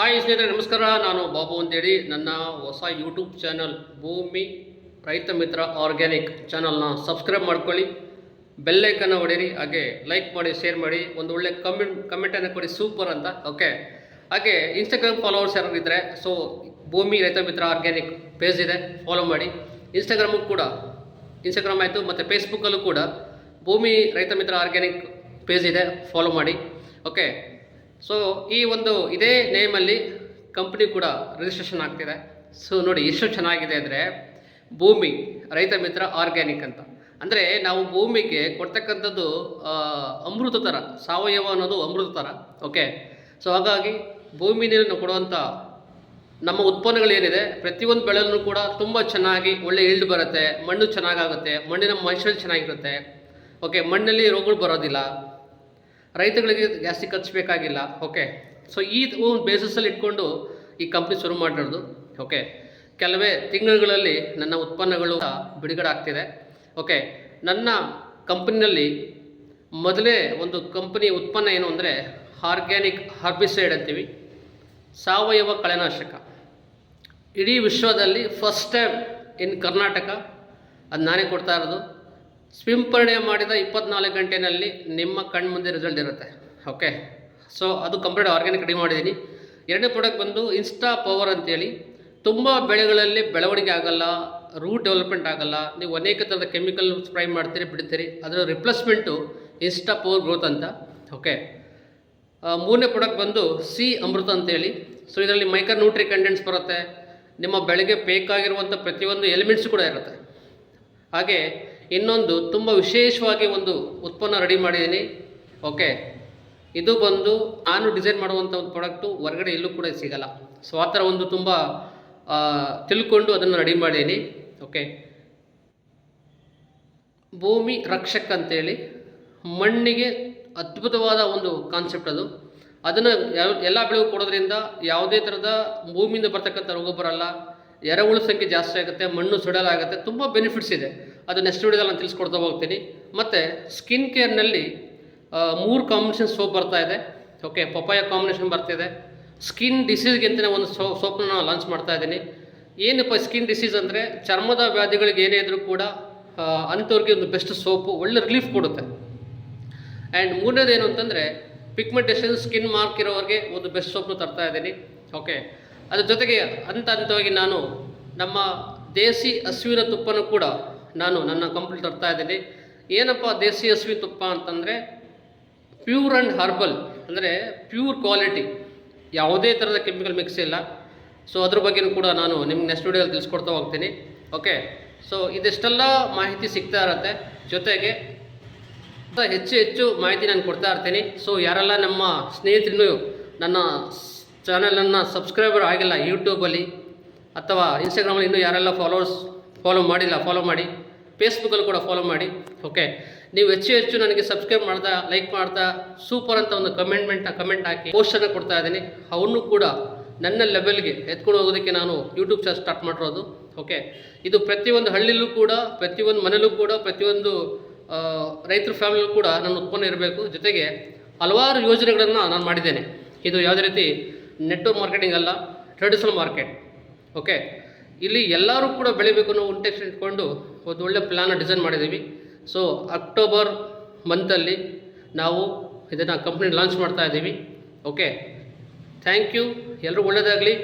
Hi ಸ್ನೇಹಿತರೆ, ನಮಸ್ಕಾರ. ನಾನು ಬಾಬು ಅಂತೇಳಿ. ನನ್ನ ಹೊಸ ಯೂಟ್ಯೂಬ್ ಚಾನಲ್ ಭೂಮಿ ರೈತ ಮಿತ್ರ ಆರ್ಗ್ಯಾನಿಕ್ ಚಾನಲ್ನ ಸಬ್ಸ್ಕ್ರೈಬ್ ಮಾಡ್ಕೊಳ್ಳಿ. ಬೆಲ್ಲೈಕನ್ನು ಹೊಡೀರಿ ಹಾಗೆ ಲೈಕ್ ಮಾಡಿ ಶೇರ್ ಮಾಡಿ. ಒಂದು ಒಳ್ಳೆ ಕಮೆಂಟ್ ಕಮೆಂಟನ್ನು ಕೊಡಿ ಸೂಪರ್ ಅಂತ. ಓಕೆ ಹಾಗೆ ಇನ್ಸ್ಟಾಗ್ರಾಮ್ ಫಾಲೋವರ್ಸ್ ಯಾರು ಇದ್ದರೆ so Bhoomi Raitha Mitra organic page ಇದೆ ಫಾಲೋ ಮಾಡಿ. ಇನ್ಸ್ಟಾಗ್ರಾಮು ಕೂಡ ಇನ್ಸ್ಟಾಗ್ರಾಮ್ ಆಯಿತು, ಮತ್ತು ಫೇಸ್ಬುಕ್ಕಲ್ಲೂ ಕೂಡ ಭೂಮಿ ರೈತ ಮಿತ್ರ ಆರ್ಗ್ಯಾನಿಕ್ ಪೇಜ್ ಇದೆ ಫಾಲೋ ಮಾಡಿ. ಓಕೆ ಸೊ ಈ ಒಂದು ಇದೇ ನೇಮಲ್ಲಿ ಕಂಪ್ನಿ ಕೂಡ ರಿಜಿಸ್ಟ್ರೇಷನ್ ಆಗ್ತಿದೆ. ಸೊ ನೋಡಿ ಎಷ್ಟು ಚೆನ್ನಾಗಿದೆ ಅಂದರೆ ಭೂಮಿ, ರೈತ ಮಿತ್ರ ಆರ್ಗ್ಯಾನಿಕ್ ಅಂತ. ಅಂದರೆ ನಾವು ಭೂಮಿಗೆ ಕೊಡ್ತಕ್ಕಂಥದ್ದು ಅಮೃತ ಥರ ಸಾವಯವ ಅನ್ನೋದು ಅಮೃತ ಥರ ಓಕೆ ಸೊ ಹಾಗಾಗಿ ಭೂಮಿ ನೀರನ್ನು ಕೊಡುವಂಥ ನಮ್ಮ ಉತ್ಪನ್ನಗಳೇನಿದೆ ಪ್ರತಿಯೊಂದು ಬೆಳೆಯೂ ಕೂಡ ತುಂಬ ಚೆನ್ನಾಗಿ ಒಳ್ಳೆ ಇಲ್ಡ್ ಬರುತ್ತೆ, ಮಣ್ಣು ಚೆನ್ನಾಗಾಗುತ್ತೆ, ಮಣ್ಣಿನ ಮೈಸೂರು ಚೆನ್ನಾಗಿರುತ್ತೆ ಓಕೆ ಮಣ್ಣಲ್ಲಿ ರೋಗಗಳು ಬರೋದಿಲ್ಲ. ರೈತಗಳಿಗೆ ಜಾಸ್ತಿ ಖರ್ಚು ಓಕೆ ಸೊ ಈ ಒಂದು ಬೇಸಸ್ಸಲ್ಲಿ ಇಟ್ಕೊಂಡು ಈ ಕಂಪ್ನಿ ಶುರು ಮಾಡಿರೋದು ಓಕೆ ಕೆಲವೇ ತಿಂಗಳುಗಳಲ್ಲಿ ನನ್ನ ಉತ್ಪನ್ನಗಳು ಬಿಡುಗಡೆ ಆಗ್ತಿದೆ ಓಕೆ ನನ್ನ ಕಂಪ್ನಿನಲ್ಲಿ ಮೊದಲೇ ಒಂದು ಕಂಪನಿ ಉತ್ಪನ್ನ ಏನು ಅಂದರೆ ಆರ್ಗ್ಯಾನಿಕ್ ಹರ್ಬಿಸೈಡ್ ಅಂತೀವಿ, ಸಾವಯವ ಕಳೆನಾಶಕ. ಇಡೀ ವಿಶ್ವದಲ್ಲಿ ಫಸ್ಟ್ ಟೈಮ್ ಇನ್ ಕರ್ನಾಟಕ ಅದು ನಾನೇ ಕೊಡ್ತಾ ಇರೋದು. ಸಿಂಪರಣೆ ಮಾಡಿದ ಇಪ್ಪತ್ನಾಲ್ಕು ಗಂಟೆನಲ್ಲಿ ನಿಮ್ಮ ಕಣ್ಣು ಮುಂದೆ ರಿಸಲ್ಟ್ ಇರುತ್ತೆ. ಓಕೆ ಸೊ ಅದು ಕಂಪ್ಲೀಟ್ ಆರ್ಗ್ಯಾನಿಕ್ ರೆಡಿ ಮಾಡಿದ್ದೀನಿ. ಎರಡನೇ ಪ್ರಾಡಕ್ಟ್ ಬಂದು ಇನ್ಸ್ಟಾ ಪವರ್ ಅಂತೇಳಿ. ತುಂಬ ಬೆಳೆಗಳಲ್ಲಿ ಬೆಳವಣಿಗೆ ಆಗಲ್ಲ ರೂಟ್ ಡೆವಲಪ್ಮೆಂಟ್ ಆಗಲ್ಲ. ನೀವು ಅನೇಕ ಥರದ ಕೆಮಿಕಲ್ ಸ್ಪ್ರೈ ಮಾಡ್ತೀರಿ, ಬಿಡ್ತೀರಿ. ಅದರ ರಿಪ್ಲೇಸ್ಮೆಂಟು ಇನ್ಸ್ಟಾ ಪವರ್ ಗ್ರೋತ್ ಅಂತ. ಓಕೆ ಮೂರನೇ ಪ್ರಾಡಕ್ಟ್ ಬಂದು ಸಿ ಅಮೃತ ಅಂತೇಳಿ. ಸೊ ಇದರಲ್ಲಿ ಮೈಕ್ರೋ ನ್ಯೂಟ್ರಿ ಕಂಟೆಂಟ್ಸ್ ಬರುತ್ತೆ. ನಿಮ್ಮ ಬೆಳೆಗೆ ಬೇಕಾಗಿರುವಂಥ ಪ್ರತಿಯೊಂದು ಎಲಿಮೆಂಟ್ಸ್ ಕೂಡ ಇರುತ್ತೆ. ಹಾಗೆ ಇನ್ನೊಂದು ತುಂಬ ವಿಶೇಷವಾಗಿ ಒಂದು ಉತ್ಪನ್ನ ರೆಡಿ ಮಾಡಿದ್ದೀನಿ. ಓಕೆ ಇದು ಬಂದು ನಾನು ಡಿಸೈನ್ ಮಾಡುವಂಥ ಒಂದು ಪ್ರಾಡಕ್ಟು ಹೊರಗಡೆ ಎಲ್ಲೂ ಕೂಡ ಸಿಗಲ್ಲ. ಸೊ ಆ ಥರ ಒಂದು ತುಂಬ ತಿಳ್ಕೊಂಡು ಅದನ್ನು ರೆಡಿ ಮಾಡೀನಿ ಓಕೆ ಭೂಮಿ ರಕ್ಷಕ್ ಅಂತೇಳಿ ಮಣ್ಣಿಗೆ ಅದ್ಭುತವಾದ ಒಂದು ಕಾನ್ಸೆಪ್ಟ್ ಅದು. ಅದನ್ನು ಎಲ್ಲ ಬೆಳೆಗೂ ಕೊಡೋದ್ರಿಂದ ಯಾವುದೇ ಥರದ ಭೂಮಿಯಿಂದ ಬರ್ತಕ್ಕಂಥ ರೋಗ ಬರಲ್ಲ. ಎರೆಹುಳು ಸಂಖ್ಯೆ ಜಾಸ್ತಿ ಆಗುತ್ತೆ, ಮಣ್ಣು ಸುಡಲಾಗುತ್ತೆ ತುಂಬ ಬೆನಿಫಿಟ್ಸ್ ಇದೆ. ಅದು ನೆಕ್ಸ್ಟ್ ವಿಡಿಯೋದಲ್ಲಿ ನಾನು ತಿಳಿಸ್ಕೊಡ್ತಾ ಹೋಗ್ತೀನಿ. ಮತ್ತು ಸ್ಕಿನ್ ಕೇರ್ನಲ್ಲಿ ಮೂರು ಕಾಂಬಿನೇಷನ್ ಸೋಪ್ ಬರ್ತಾ ಇದೆ. ಓಕೆ ಪಪಾಯ ಕಾಂಬಿನೇಷನ್ ಬರ್ತಿದೆ. ಸ್ಕಿನ್ ಡಿಸೀಸ್ಗೆ ಒಂದು ಸೋ ಸೋಪ್ನ ನಾನು ಲಾಂಚ್ ಮಾಡ್ತಾ ಇದ್ದೀನಿ. ಏನಪ್ಪ ಸ್ಕಿನ್ ಡಿಸೀಸ್ ಅಂದರೆ ಚರ್ಮದ ವ್ಯಾಧಿಗಳಿಗೆ ಏನೇ ಇದ್ರೂ ಕೂಡ ಅಂಥವ್ರಿಗೆ ಒಂದು ಬೆಸ್ಟ್ ಸೋಪು ಒಳ್ಳೆ ರಿಲೀಫ್ ಕೊಡುತ್ತೆ. ಆ್ಯಂಡ್ ಮೂರನೇದು ಏನು ಅಂತಂದರೆ ಪಿಗ್ಮೆಂಟೇಷನ್ ಸ್ಕಿನ್ ಮಾರ್ಕ್ ಇರೋರಿಗೆ ಒಂದು ಬೆಸ್ಟ್ ಸೋಪ್ನ ತರ್ತಾ ಇದ್ದೀನಿ. ಓಕೆ ಅದ್ರ ಜೊತೆಗೆ ಹಂತ ಹಂತವಾಗಿ ನಾನು ನಮ್ಮ ದೇಸಿ ಹಸುವಿನ ತುಪ್ಪನ ಕೂಡ ನಾನು ನನ್ನ ಕಂಪ್ನಿ ತರ್ತಾ ಇದ್ದೀನಿ. ಏನಪ್ಪ ದೇಸಿ ಹಸುವಿನ ತುಪ್ಪ ಅಂತಂದರೆ ಪ್ಯೂರ್ ಆ್ಯಂಡ್ ಹರ್ಬಲ್, ಅಂದರೆ ಪ್ಯೂರ್ ಕ್ವಾಲಿಟಿ. ಯಾವುದೇ ಥರದ ಕೆಮಿಕಲ್ ಮಿಕ್ಸ್ ಇಲ್ಲ. ಸೊ ಅದ್ರ ಬಗ್ಗೆನೂ ಕೂಡ ನಾನು ನಿಮ್ಗೆ ನೆಕ್ಸ್ಟ್ ವಿಡಿಯೋದಲ್ಲಿ ತಿಳಿಸ್ಕೊಡ್ತಾ ಹೋಗ್ತೀನಿ. ಓಕೆ ಸೊ ಇದಿಷ್ಟೆಲ್ಲ ಮಾಹಿತಿ ಸಿಗ್ತಾ ಇರುತ್ತೆ? ಜೊತೆಗೆ ಹೆಚ್ಚು ಹೆಚ್ಚು ಮಾಹಿತಿ ನಾನು ಕೊಡ್ತಾ ಇರ್ತೀನಿ. ಸೊ ಯಾರೆಲ್ಲ ನಮ್ಮ ಸ್ನೇಹಿತರು ನನ್ನ ಚಾನಲನ್ನು ಸಬ್ಸ್ಕ್ರೈಬರ್ ಆಗಿಲ್ಲ ಯೂಟ್ಯೂಬಲ್ಲಿ ಅಥವಾ ಇನ್ಸ್ಟಾಗ್ರಾಮಲ್ಲಿ ಇನ್ನೂ ಯಾರೆಲ್ಲ ಫಾಲೋವರ್ಸ್ ಫಾಲೋ ಮಾಡಿಲ್ಲ ಫಾಲೋ ಮಾಡಿ. ಫೇಸ್ಬುಕ್ಕಲ್ಲಿ ಕೂಡ ಫಾಲೋ ಮಾಡಿ. ಓಕೆ ನೀವು ಹೆಚ್ಚು ಹೆಚ್ಚು ನನಗೆ ಸಬ್ಸ್ಕ್ರೈಬ್ ಮಾಡ್ತಾ ಲೈಕ್ ಮಾಡ್ತಾ ಸೂಪರ್ ಅಂತ ಒಂದು ಕಮೆಂಟ್ಮೆಂಟ್ ಕಮೆಂಟ್ ಹಾಕಿ ಪೋಸ್ಟನ್ನು ಕೊಡ್ತಾ ಇದ್ದೀನಿ. ಅವನ್ನೂ ಕೂಡ ನನ್ನ ಲೆವೆಲ್ಗೆ ಎತ್ಕೊಂಡು ಹೋಗೋದಕ್ಕೆ ನಾನು ಯೂಟ್ಯೂಬ್ ಚಾನಲ್ ಸ್ಟಾರ್ಟ್ ಮಾಡಿರೋದು. ಓಕೆ ಇದು ಪ್ರತಿಯೊಂದು ಹಳ್ಳಿಲೂ ಕೂಡ, ಪ್ರತಿಯೊಂದು ಮನೆಯಲ್ಲೂ ಕೂಡ, ಪ್ರತಿಯೊಂದು ರೈತರ ಫ್ಯಾಮಿಲಿಯಲ್ಲೂ ಕೂಡ ನನ್ನ ಉತ್ಪನ್ನ ಇರಬೇಕು. ಜೊತೆಗೆ ಹಲವಾರು ಯೋಜನೆಗಳನ್ನು ನಾನು ಮಾಡಿದ್ದೇನೆ. ಇದು ಯಾವುದೇ ರೀತಿ ನೆಟ್ವರ್ಕ್ ಮಾರ್ಕೆಟಿಂಗ್ ಅಲ್ಲ ಟ್ರೆಡಿಷನಲ್ ಮಾರ್ಕೆಟ್ ಓಕೆ ಇಲ್ಲಿ ಎಲ್ಲರೂ ಕೂಡ ಬೆಳಿಬೇಕು ಅನ್ನೋ ಇಂಟೆನ್ಷನ್ ಇಟ್ಕೊಂಡು ಒಂದು ಒಳ್ಳೆ ಪ್ಲಾನ್ ಡಿಸೈನ್ ಮಾಡಿದ್ದೀವಿ. ಸೊ ಅಕ್ಟೋಬರ್ ಮಂತಲ್ಲಿ ನಾವು ಇದನ್ನು ಕಂಪ್ನಿ ಲಾಂಚ್ ಮಾಡ್ತಾ ಇದ್ದೀವಿ ಓಕೆ ಥ್ಯಾಂಕ್ ಯು ಎಲ್ಲರೂ ಒಳ್ಳೆಯದಾಗಲಿ